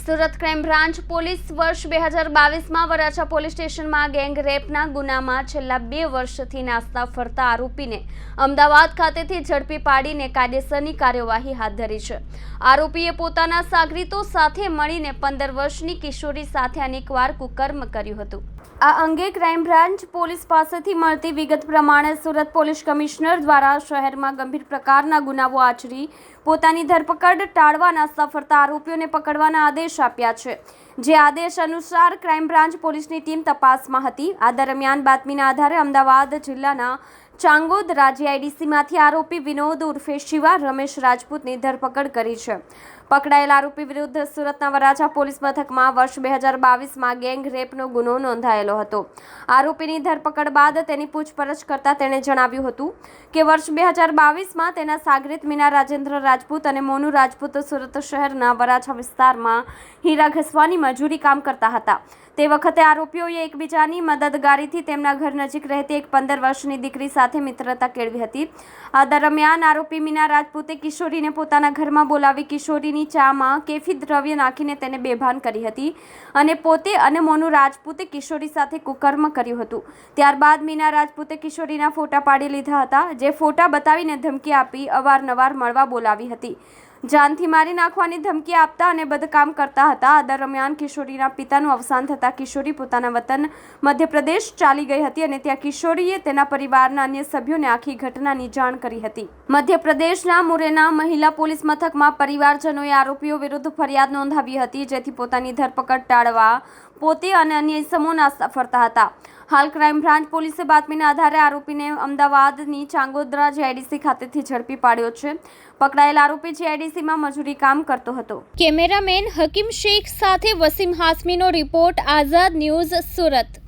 Surat crime branch police વર્ષ બે હજાર બાવીસમાં વરાછા પોલીસ સ્ટેશનમાં ગેંગ રેપના ગુનામાં છેલ્લા બે વર્ષથી નાસ્તા ફરતા આરોપીને અમદાવાદ ખાતેથી ઝડપી પાડીને કાયદેસરની કાર્યવાહી હાથ ધરી છે. આરોપીએ પોતાના સાગરીતો સાથે મળીને પંદર વર્ષની કિશોરી સાથે અનેકવાર કુકર્મ કર્યું હતું. આ અંગે ક્રાઇમ બ્રાન્ચ પોલીસ પાસેથી મળતી વિગત પ્રમાણે સુરત પોલીસ કમિશનર દ્વારા શહેરમાં ગંભીર પ્રકારના ગુનાઓ આચરી, પોતાની ધરપકડ ટાળવાના સફળતા આરોપીઓને પકડવાના આદેશ આપ્યા છે. જે આદેશ અનુસાર ક્રાઇમ બ્રાન્ચ પોલીસની ટીમ તપાસમાં હતી. આ દરમિયાન બાતમીના આધારે અમદાવાદ જિલ્લાના ચાંગોદ જીઆઈડીસીમાંથી આરોપી વિનોદ ઉર્ફે શિવા રમેશ રાજપૂતની ધરપકડ કરી છે. પકડાયેલ આરોપી વિરુદ્ધ સુરતના વરાછા પોલીસ મથકમાં વર્ષ બે હજાર બાવીસમાં ગેંગ રેપનો ગુનો નોંધાયેલો હતો. આરોપીની ધરપકડ બાદ તેની પૂછપરછ કરતા તેણે જણાવ્યું હતું કે વર્ષ બે હજાર બાવીસમાં તેના સાગરીત મીના રાજેન્દ્ર રાજપૂત અને મોનુ રાજપૂત સુરત શહેરના વરાછા વિસ્તારમાં હીરા ઘસવાની મજૂરી કામ કરતા હતા. તે વખતે આરોપીઓએ એકબીજાની મદદગારીથી તેમના ઘર નજીક રહેતી એક પંદર વર્ષની દીકરી સાથે મિત્રતા કેળવી હતી. આ દરમિયાન આરોપી મીના રાજપૂતે કિશોરીને પોતાના ઘરમાં બોલાવી કિશોરીની ચામાં કેફી દ્રવ્ય નાખીને તેને બેભાન કરી હતી અને પોતે અને મોનુ રાજપૂતે કિશોરી સાથે કુકર્મ કર્યું હતું. ત્યારબાદ મીના રાજપૂતે કિશોરીના ફોટા પાડી લીધા હતા, જે ફોટા બતાવીને ધમકી આપી અવારનવાર મળવા બોલાવી હતી. જાનથી મારી નાખવાની ધમકી આપતા અને બદકામ કરતા હતા. આ દરમિયાન કિશોરીના પિતાનું અવસાન થતાં કિશોરી પોતાના વતન મધ્યપ્રદેશ ચાલી ગઈ હતી અને ત્યાં કિશોરીએ તેના પરિવારના અન્ય સભ્યોને આખી ઘટનાની જાણ કરી હતી. મધ્યપ્રદેશના મુરેના મહિલા પોલીસ મથકમાં પરિવારજનોએ આરોપીઓ વિરુદ્ધ ફરિયાદ નોંધાવી હતી, જેથી પોતાની ધરપકડ ટાળવા પોતે અને અન્ય ઇસમો ફરતા હતા. હાલ ક્રાઇમ બ્રાન્ચ પોલીસે બાતમીના આધારે આરોપીને અમદાવાદની ચાંગોદરા જીઆઈડીસી ખાતેથી ઝડપી પાડ્યો છે. પકડાયેલ આરોપી જીઆઈડીસીમાં મજૂરી કામ કરતો હતો. કેમેરામેન હકીમ શેખ સાથે વસીમ હાસમીનો રિપોર્ટ, આઝાદ ન્યૂઝ સુરત.